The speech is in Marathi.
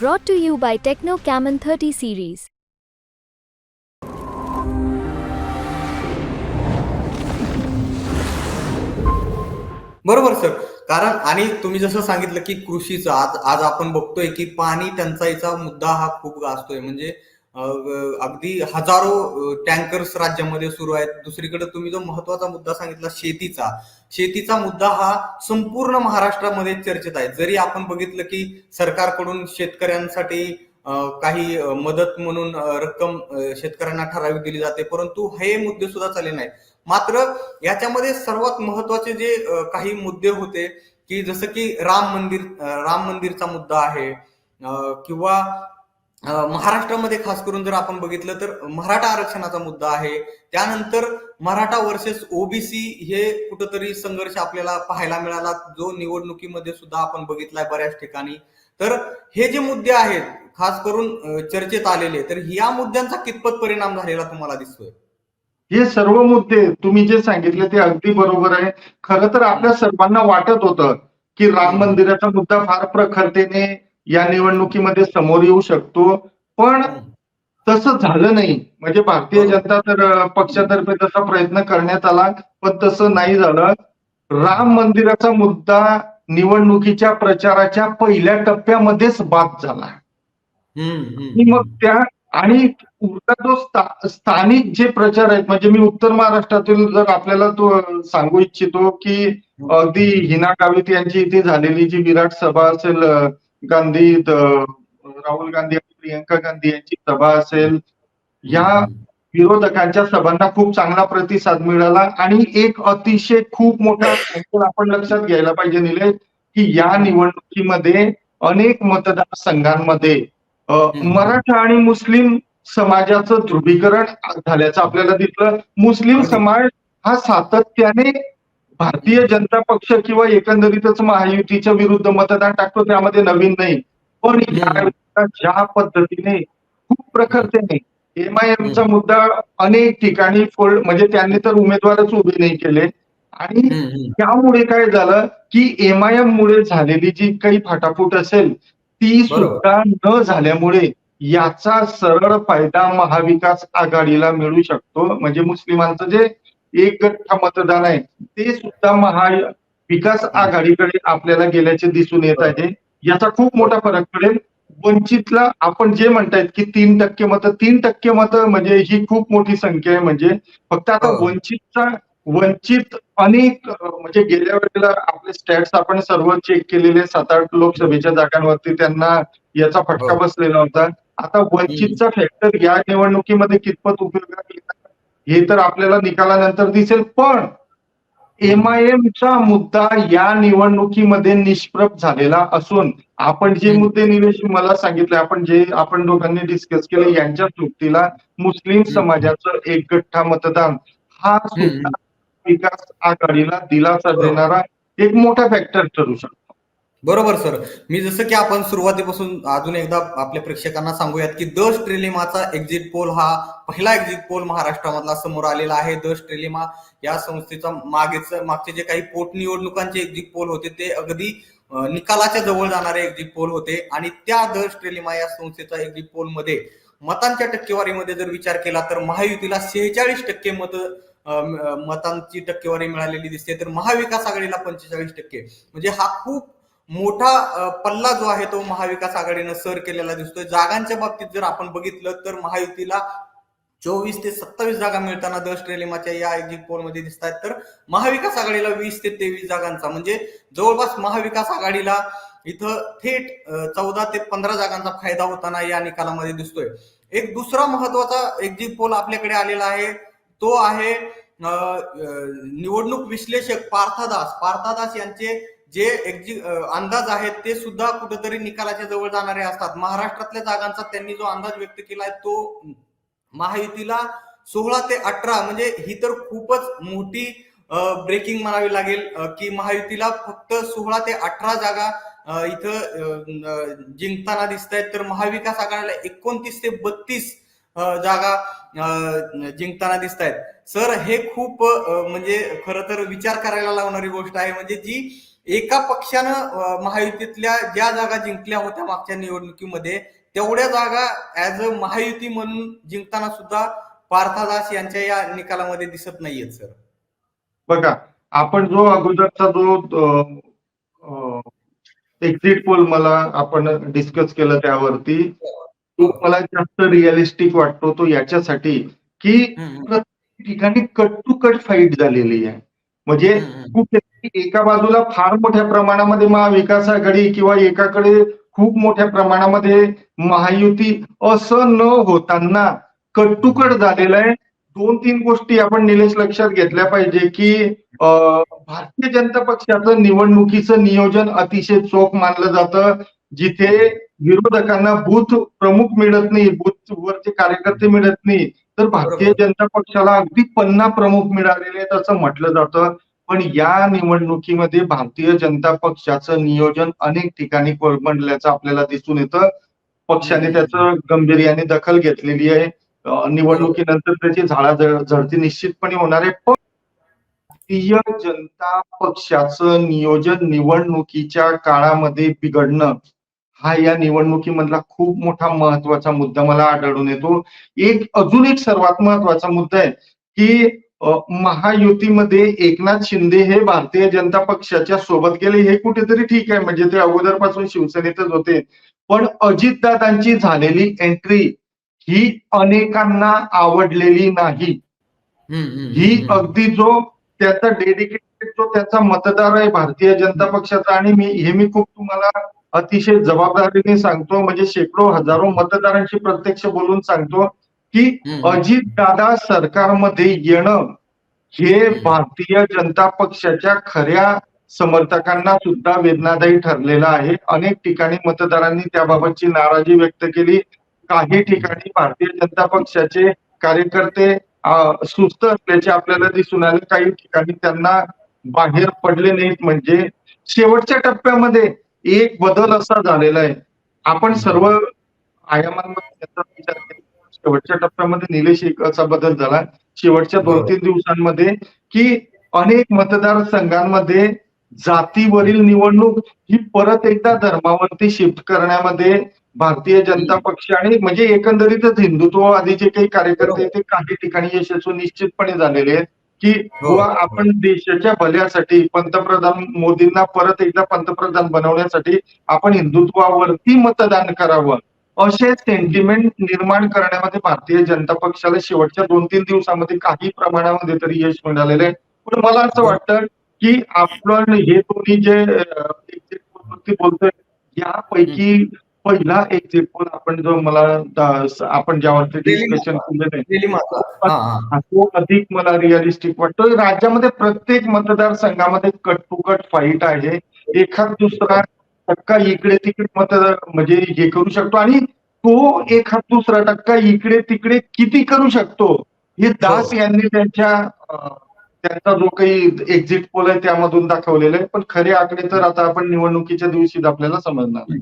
Brought to you by Techno Camon 30 series. बरोबर सर कारण आणि तुम्ही जसं सांगितलं की कृषीचं आज आज आपण बघतोय की पाणी टंचाईचा मुद्दा हा खूप गाजतोय. म्हणजे अगदी हजारो टँकर्स राज्यामध्ये सुरू आहेत. दुसरीकडे तुम्ही जो महत्त्वाचा मुद्दा सांगितला शेतीचा. शेतीचा मुद्दा हा संपूर्ण महाराष्ट्रामध्ये चर्चेत आहे. जरी आपण बघितलं की सरकारकडून शेतकऱ्यांसाठी काही मदत म्हणून रक्कम शेतकऱ्यांना ठराविक दिली जाते परंतु हे मुद्दे सुद्धा चालले नाही मात्र याच्यामध्ये सर्वात महत्त्वाचे जे काही मुद्दे होते की जसं की राम मंदिर राम मंदिरचा मुद्दा आहे किंवा महाराष्ट्रामध्ये खास करून जर आपण बघितलं तर मराठा आरक्षणाचा मुद्दा आहे. त्यानंतर मराठा वर्सेस ओबीसी हे कुठंतरी संघर्ष आपल्याला पाहायला मिळाला. जो निवडणुकीमध्ये सुद्धा आपण बघितलाय बऱ्याच ठिकाणी. तर हे जे मुद्दे आहेत खास करून चर्चेत आलेले तर या मुद्द्यांचा कितपत परिणाम झालेला तुम्हाला दिसतोय? हे सर्व मुद्दे तुम्ही जे सांगितले ते अगदी बरोबर आहे. खरं तर आपल्या सर्वांना वाटत होतं की राम मंदिराचा मुद्दा फार प्रखरतेने या निवडणुकीमध्ये समोर येऊ शकतो. पण तसं झालं नाही. म्हणजे भारतीय जनता तर पक्षातर्फे तसा प्रयत्न करण्यात आला पण तसं नाही झालं. राम मंदिराचा मुद्दा निवडणुकीच्या प्रचाराच्या पहिल्या टप्प्यामध्येच बाद झाला. मग त्या आणि उरता जो स्था- स्थानिक जे प्रचार आहेत म्हणजे मी उत्तर महाराष्ट्रातील जर आपल्याला तो सांगू इच्छितो की अगदी हिना गावित यांची इथे झालेली जी विराट सभा असेल गांधी राहुल गांधी आणि प्रियंका गांधी यांची सभा असेल या विरोधकांच्या सभांना खूप चांगला प्रतिसाद मिळाला आणि एक अतिशय खूप मोठा आपण लक्षात घ्यायला पाहिजे निलेश की या निवडणुकीमध्ये अनेक मतदारसंघांमध्ये. मराठा आणि मुस्लिम समाजाचं ध्रुवीकरण झाल्याचं आपल्याला दिसलं मुस्लिम समाज हा सातत्याने भारतीय जनता पक्ष किंवा एकंदरीतच महायुतीच्या विरुद्ध मतदान टाकतो त्यामध्ये नवीन नाही. पण ज्या पद्धतीने खूप प्रखरतेने एमआयएमचा मुद्दा अनेक ठिकाणी फोल्ड म्हणजे त्यांनी तर उमेदवारच उभे नाही केले. आणि. त्यामुळे काय झालं की एमआयएम मुळे झालेली जी काही फाटाफूट असेल ती. सुद्धा न झाल्यामुळे याचा सरळ फायदा महाविकास आघाडीला मिळू शकतो. म्हणजे मुस्लिमांचं जे एक गठ्ठा मतदान आहे. ते सुद्धा महाविकास आघाडीकडे आपल्याला गेल्याचे दिसून येत आहे. याचा खूप मोठा फरक पडेल. वंचितला आपण जे म्हणतायत की तीन टक्के मतं तीन टक्के मतं म्हणजे ही खूप मोठी संख्या आहे म्हणजे फक्त आता हो. वंचितचा वंचित अनेक म्हणजे गेल्या वेळेला आपले स्टॅट्स आपण सर्व चेक केलेले सात आठ लोकसभेच्या जागांवरती त्यांना याचा फटका हो. बसलेला होता. आता वंचितचा फॅक्टर या निवडणुकीमध्ये कितपत उपयोगात हे तर आपल्याला निकालानंतर दिसेल पण एमआयएमचा मुद्दा या निवडणुकीमध्ये निष्प्रभ झालेला असून आपण जे. मुद्दे निलेश मला सांगितले आपण जे आपण दोघांनी डिस्कस केले यांच्या सोबतीला मुस्लिम समाजाचं एक गठ्ठा मतदान हा सुद्धा विकास आघाडीला दिलासा. देणारा एक मोठा फॅक्टर ठरू शकतो बरोबर सर. मी जसं की आपण सुरुवातीपासून अजून एकदा आपल्या प्रेक्षकांना सांगूयात की द स्ट्रेलिमाचा एक्झिट पोल हा पहिला एक्झिट पोल महाराष्ट्रामधला समोर आलेला आहे. द स्ट्रेलिमा या संस्थेचा मागेच मागचे जे काही पोटनिवडणुकांचे एक्झिट पोल होते ते अगदी निकालाच्या जवळ जाणारे एक्झिट पोल होते. आणि त्या द स्ट्रेलिमा या संस्थेचा एक्झिट पोलमध्ये मतांच्या टक्केवारीमध्ये जर विचार केला तर महायुतीला सेहेचाळीस टक्के मत मतांची टक्केवारी मिळालेली दिसते. तर महाविकास आघाडीला पंचेचाळीस टक्के. म्हणजे हा खूप मोठा पल्ला जो आहे तो महाविकास आघाडीनं सर केलेला दिसतोय. जागांच्या बाबतीत जर आपण बघितलं तर महायुतीला चोवीस ते सत्तावीस जागा मिळताना दश स्ट्रेलिमाच्या या एक्झिट पोलमध्ये दिसत आहेत तर महाविकास आघाडीला वीस ते तेवीस जागांचा म्हणजे जवळपास महाविकास आघाडीला इथं थेट चौदा ते पंधरा जागांचा फायदा होताना या निकालामध्ये दिसतोय. एक दुसरा महत्त्वाचा एक्झिट पोल आपल्याकडे आलेला आहे तो आहे निवडणूक विश्लेषक पार्थादास. पार्थादास यांचे जे एक्झि अंदाज आहेत ते सुद्धा कुठेतरी निकालाच्या जवळ जाणारे असतात. महाराष्ट्रातल्या जागांचा त्यांनी जो अंदाज व्यक्त केलाय तो महायुतीला सोळा ते अठरा म्हणजे ही तर खूपच मोठी ब्रेकिंग म्हणावी लागेल की महायुतीला फक्त सोळा ते अठरा जागा इथं जिंकताना दिसत आहेत तर महाविकास आघाडीला एकोणतीस ते बत्तीस जागा जिंकताना दिसत आहेत सर हे खूप म्हणजे खरं तर विचार करायला लावणारी गोष्ट आहे. म्हणजे जी एका पक्षानं महायुतीतल्या ज्या जागा जिंकल्या होत्या मागच्या निवडणुकीमध्ये तेवढ्या जागा ऍज अ महायुती म्हणून जिंकताना सुद्धा पार्थादास यांच्या या निकालामध्ये दिसत नाहीयेत सर बघा आपण जो अगोदरचा जो एक्झिट पोल मला आपण डिस्कस केलं त्यावरती तो मला जास्त रिअलिस्टिक वाटतो तो याच्यासाठी की प्रत्येक ठिकाणी कट टू कट फाईट झालेली आहे. म्हणजे खूप एका बाजूला फार मोठ्या प्रमाणामध्ये महाविकास आघाडी किंवा एकाकडे खूप मोठ्या प्रमाणामध्ये महायुती असं न होताना कट टू कट झालेलं आहे. दोन तीन गोष्टी आपण निलेश लक्षात घेतल्या पाहिजे की भारतीय जनता पक्षाचं निवडणुकीचं नियोजन अतिशय चोख मानलं जातं. जिथे विरोधकांना बूथ प्रमुख मिळत नाही बूथ वरचे कार्यकर्ते मिळत नाही तर भारतीय. जनता पक्षाला अगदी पन्ना प्रमुख मिळालेले आहेत असं म्हटलं जातं. पण या निवडणुकीमध्ये भारतीय जनता पक्षाचं नियोजन अनेक ठिकाणी कोलमडल्याचं आपल्याला दिसून येतं. पक्षाने त्याचं गांभीर्याने दखल घेतलेली आहे. निवडणुकीनंतर त्याची झाडा झडती निश्चितपणे होणार आहे. पण भारतीय जनता पक्षाचं नियोजन निवडणुकीच्या काळामध्ये बिघडणं हा या निवडणुकीमधला खूप मोठा महत्त्वाचा मुद्दा मला आढळून येतो. एक अजून एक सर्वात महत्त्वाचा मुद्दा आहे की महायुतीमध्ये एकनाथ शिंदे हे भारतीय जनता पक्षाच्या सोबत गेले हे कुठेतरी ठीक आहे. म्हणजे ते अगोदरपासून शिवसेनेतच होते. पण अजितदादांची झालेली एंट्री ही अनेकांना आवडलेली नाही. ही अगदी जो त्याचा डेडिकेटेड जो त्याचा मतदार आहे भारतीय जनता पक्षाचा आणि मी हे मी खूप तुम्हाला अतिशय जबाबदारीने सांगतो म्हणजे शेकडो हजारो मतदारांशी प्रत्यक्ष बोलून सांगतो की अजित दादा सरकारमध्ये येणं हे भारतीय जनता पक्षाच्या खऱ्या समर्थकांना सुद्धा वेदनादायी ठरलेलं आहे. अनेक ठिकाणी मतदारांनी त्याबाबतची नाराजी व्यक्त केली. काही ठिकाणी भारतीय जनता पक्षाचे कार्यकर्ते सुस्त असल्याचे आपल्याला दिसून आले. काही ठिकाणी त्यांना बाहेर पडले नाहीत. म्हणजे शेवटच्या टप्प्यामध्ये एक बदल असा झालेला आहे. आपण सर्व आयामांमध्ये त्याचा विचार केला. शेवटच्या टप्प्यामध्ये निलेश एक असा बदल झाला. शेवटच्या दोन. तीन दिवसांमध्ये की अनेक मतदारसंघांमध्ये जातीवरील निवडणूक ही परत एकदा धर्मावरती शिफ्ट करण्यामध्ये भारतीय जनता पक्ष आणि म्हणजे एकंदरीतच हिंदुत्ववादी जे काही कार्यकर्ते ते काही ठिकाणी यशस्वी निश्चितपणे झालेले आहेत. की हो. बुवा आपण देशाच्या भल्यासाठी पंतप्रधान मोदींना परत एकदा पंतप्रधान बनवण्यासाठी आपण हिंदुत्वावरती मतदान करावं. असे सेंटिमेंट निर्माण करण्यामध्ये भारतीय जनता पक्षाला शेवटच्या दोन तीन दिवसामध्ये काही प्रमाणामध्ये तरी यश मिळालेलं आहे. पण मला असं वाटतं की आपण हे दोन्ही जे बोलतोय यापैकी पहिला एक्झिट पोल आपण जो मला आपण ज्यावरती डिस्कशन केलेलं आहे. तो अधिक मला रिअलिस्टिक वाटतो. राज्यामध्ये प्रत्येक मतदारसंघामध्ये कट टू कट फाईट आहे. एखाद दुसरा टक्का इकडे तिकडे मतदार म्हणजे हे करू शकतो. आणि तो एखाद दुसरा टक्का इकडे तिकडे किती करू शकतो? हे दास हो. यांनी त्यांच्या त्यांचा जो काही एक्झिट पोल आहे त्यामधून दाखवलेलं आहे. पण खरे आकडे तर आता आपण निवडणुकीच्या दिवशीच आपल्याला समजणार